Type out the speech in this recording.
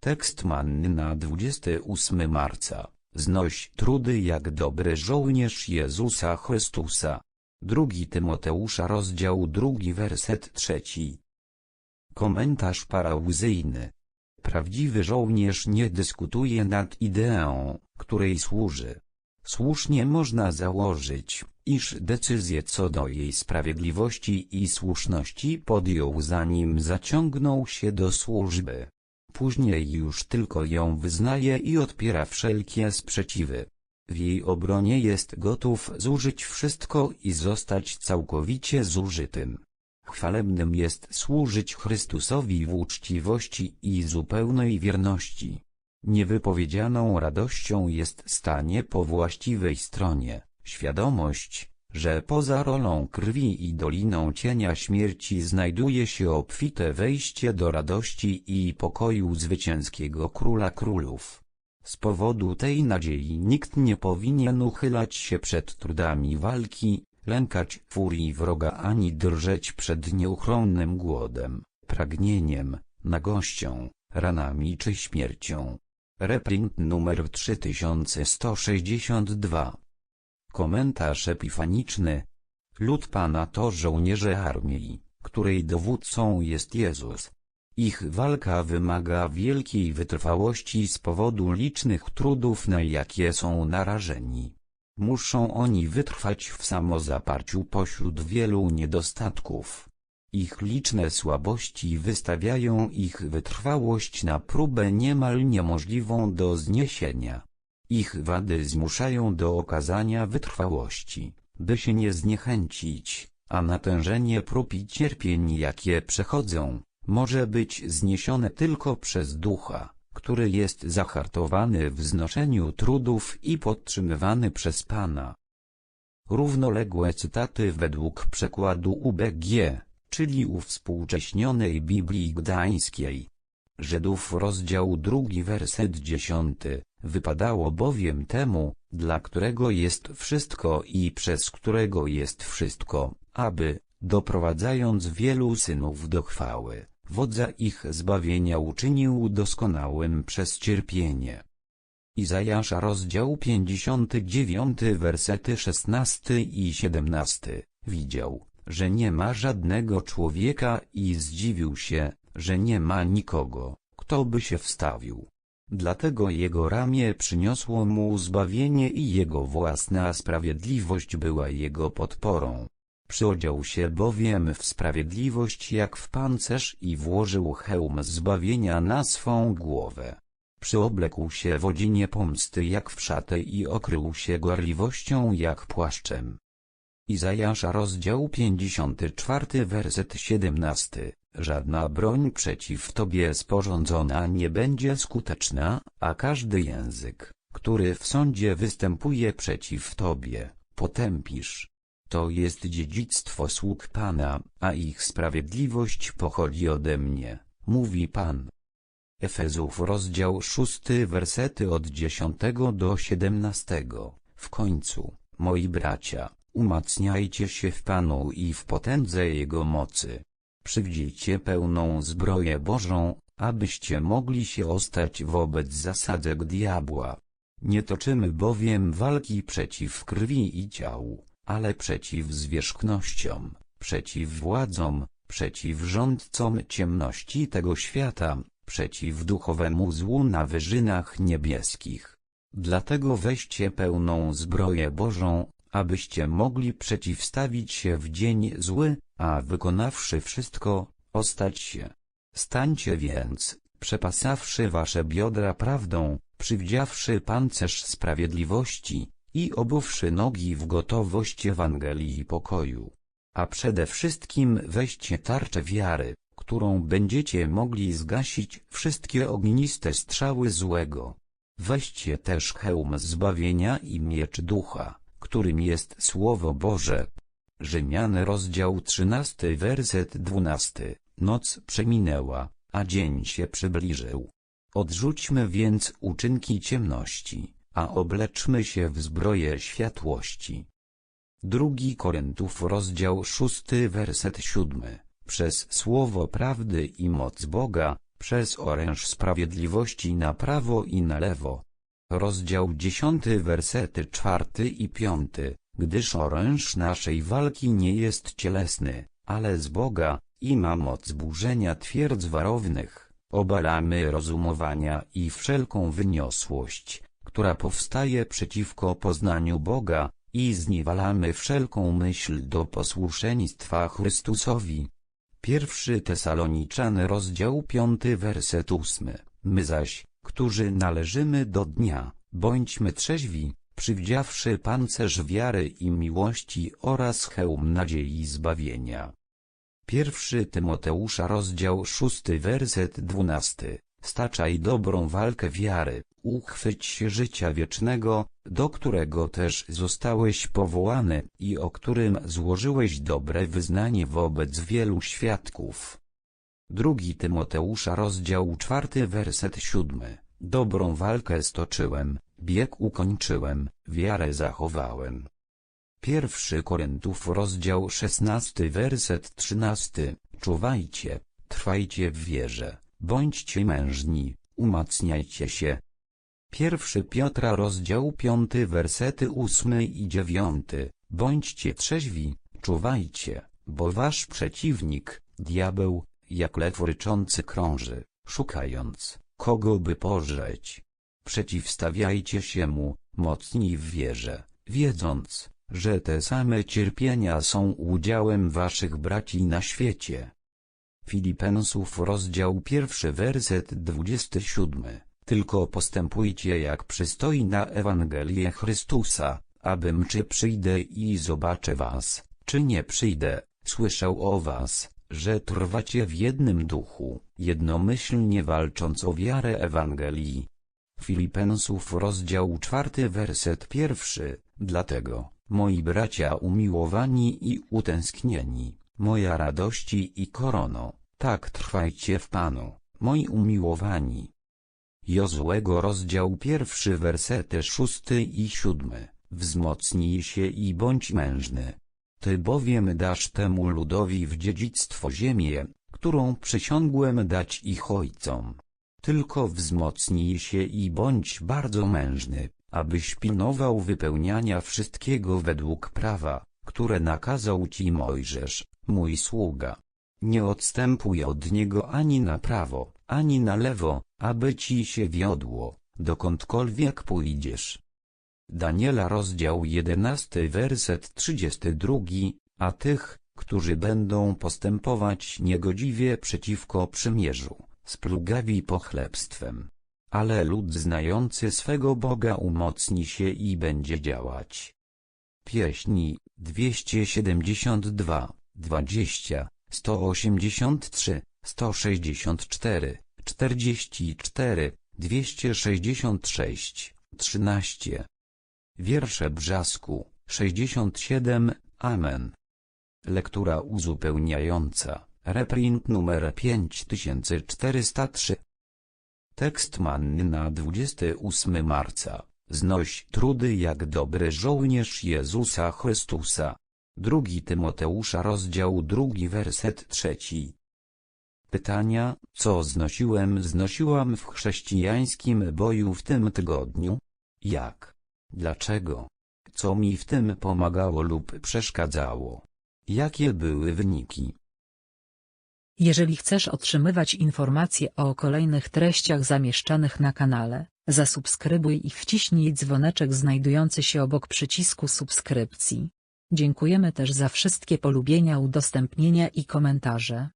Tekst manny na 28 marca. Znoś trudy jak dobry żołnierz Jezusa Chrystusa. Drugi Tymoteusza rozdział drugi werset trzeci. Komentarz parauzyjny. Prawdziwy żołnierz nie dyskutuje nad ideą, której służy. Słusznie można założyć, iż decyzję co do jej sprawiedliwości i słuszności podjął zanim zaciągnął się do służby. Później już tylko ją wyznaje i odpiera wszelkie sprzeciwy. W jej obronie jest gotów zużyć wszystko i zostać całkowicie zużytym. Chwalebnym jest służyć Chrystusowi w uczciwości i zupełnej wierności. Niewypowiedzianą radością jest stanie po właściwej stronie, świadomość, że poza rolą krwi i doliną cienia śmierci znajduje się obfite wejście do radości i pokoju zwycięskiego Króla Królów. Z powodu tej nadziei nikt nie powinien uchylać się przed trudami walki, lękać furii wroga ani drżeć przed nieuchronnym głodem, pragnieniem, nagością, ranami czy śmiercią. Reprint numer 3162 Komentarz epifaniczny Lud Pana to żołnierze armii, której dowódcą jest Jezus. Ich walka wymaga wielkiej wytrwałości z powodu licznych trudów na jakie są narażeni. Muszą oni wytrwać w samozaparciu pośród wielu niedostatków. Ich liczne słabości wystawiają ich wytrwałość na próbę niemal niemożliwą do zniesienia. Ich wady zmuszają do okazania wytrwałości, by się nie zniechęcić, a natężenie prób i cierpień jakie przechodzą, może być zniesione tylko przez ducha, który jest zahartowany w znoszeniu trudów i podtrzymywany przez Pana. Równoległe cytaty według przekładu UBG, czyli uwspółcześnionej Biblii Gdańskiej. Żydów rozdział drugi werset dziesiąty. Wypadało bowiem temu, dla którego jest wszystko i przez którego jest wszystko, aby, doprowadzając wielu synów do chwały, wodza ich zbawienia uczynił doskonałym przez cierpienie. Izajasza rozdział 59 wersety 16 i 17 Widział, że nie ma żadnego człowieka i zdziwił się, że nie ma nikogo, kto by się wstawił. Dlatego jego ramię przyniosło mu zbawienie i jego własna sprawiedliwość była jego podporą. Przyodział się bowiem w sprawiedliwość jak w pancerz i włożył hełm zbawienia na swą głowę. Przyoblekł się w odzinie pomsty jak w szatę i okrył się gorliwością jak płaszczem. Izajasza rozdział 54 werset 17 Żadna broń przeciw Tobie sporządzona nie będzie skuteczna, a każdy język, który w sądzie występuje przeciw Tobie, potępisz. To jest dziedzictwo sług Pana, a ich sprawiedliwość pochodzi ode mnie, mówi Pan. Efezów rozdział 6 wersety od 10 do 17 W końcu, moi bracia, umacniajcie się w Panu i w potędze Jego mocy. Przywdziejcie pełną zbroję Bożą, abyście mogli się ostać wobec zasadzek diabła. Nie toczymy bowiem walki przeciw krwi i ciału, ale przeciw zwierzchnościom, przeciw władzom, przeciw rządcom ciemności tego świata, przeciw duchowemu złu na wyżynach niebieskich. Dlatego weźcie pełną zbroję Bożą, abyście mogli przeciwstawić się w dzień zły, a wykonawszy wszystko, ostać się. Stańcie więc, przepasawszy wasze biodra prawdą, przywdziawszy pancerz sprawiedliwości i obuwszy nogi w gotowość Ewangelii pokoju. A przede wszystkim weźcie tarczę wiary, którą będziecie mogli zgasić wszystkie ogniste strzały złego. Weźcie też hełm zbawienia i miecz ducha, którym jest Słowo Boże. Rzymian rozdział 13 werset 12 Noc przeminęła, a dzień się przybliżył. Odrzućmy więc uczynki ciemności, a obleczmy się w zbroję światłości. Drugi Koryntów rozdział 6 werset 7 Przez słowo prawdy i moc Boga, przez oręż sprawiedliwości na prawo i na lewo. Rozdział 10 wersety 4 i 5 Gdyż oręż naszej walki nie jest cielesny, ale z Boga, i ma moc burzenia twierdz warownych. Obalamy rozumowania i wszelką wyniosłość, która powstaje przeciwko poznaniu Boga, i zniewalamy wszelką myśl do posłuszeństwa Chrystusowi. Pierwszy Tesaloniczan rozdział 5 werset 8 My zaś, którzy należymy do dnia, bądźmy trzeźwi, przywdziawszy pancerz wiary i miłości oraz hełm nadziei zbawienia. Pierwszy Tymoteusza rozdział 6 werset 12 Staczaj dobrą walkę wiary, uchwyć się życia wiecznego, do którego też zostałeś powołany i o którym złożyłeś dobre wyznanie wobec wielu świadków. Drugi Tymoteusza rozdział 4 werset 7 Dobrą walkę stoczyłem, bieg ukończyłem, wiarę zachowałem. Pierwszy Koryntów rozdział 16 werset 13 Czuwajcie, trwajcie w wierze, bądźcie mężni, umacniajcie się. Pierwszy Piotra rozdział 5 wersety 8 i 9 Bądźcie trzeźwi, czuwajcie, bo wasz przeciwnik, diabeł, jak lew ryczący krąży, szukając, kogo by pożreć. Przeciwstawiajcie się mu, mocni w wierze, wiedząc, że te same cierpienia są udziałem waszych braci na świecie. Filipensów rozdział pierwszy werset 27 Tylko postępujcie jak przystoi na Ewangelię Chrystusa, abym czy przyjdę i zobaczę was, czy nie przyjdę, słyszał o was, że trwacie w jednym duchu, jednomyślnie walcząc o wiarę Ewangelii. Filipensów rozdział czwarty werset pierwszy, dlatego, moi bracia umiłowani i utęsknieni, moja radości i korono, tak trwajcie w Panu, moi umiłowani. Jozłego rozdział pierwszy wersety szósty i siódmy, wzmocnij się i bądź mężny. Ty bowiem dasz temu ludowi w dziedzictwo ziemię, którą przysiągłem dać ich ojcom. Tylko wzmocnij się i bądź bardzo mężny, abyś pilnował wypełniania wszystkiego według prawa, które nakazał ci Mojżesz, mój sługa. Nie odstępuj od niego ani na prawo, ani na lewo, aby ci się wiodło, dokądkolwiek pójdziesz. Daniela rozdział 11 werset 32, a tych, którzy będą postępować niegodziwie przeciwko przymierzu, splugawi pochlebstwem. Ale lud znający swego Boga umocni się i będzie działać. Pieśni 272, 20, 183, 164, 44, 266, 13. Wiersze Brzasku, 67, Amen. Lektura uzupełniająca, reprint numer 5403. Tekst manny na 28 marca. Znoś trudy jak dobry żołnierz Jezusa Chrystusa. Drugi Tymoteusza rozdział drugi werset trzeci. Pytania, co znosiłem znosiłam w chrześcijańskim boju w tym tygodniu? Jak? Dlaczego? Co mi w tym pomagało lub przeszkadzało? Jakie były wyniki? Jeżeli chcesz otrzymywać informacje o kolejnych treściach zamieszczanych na kanale, zasubskrybuj i wciśnij dzwoneczek znajdujący się obok przycisku subskrypcji. Dziękujemy też za wszystkie polubienia, udostępnienia i komentarze.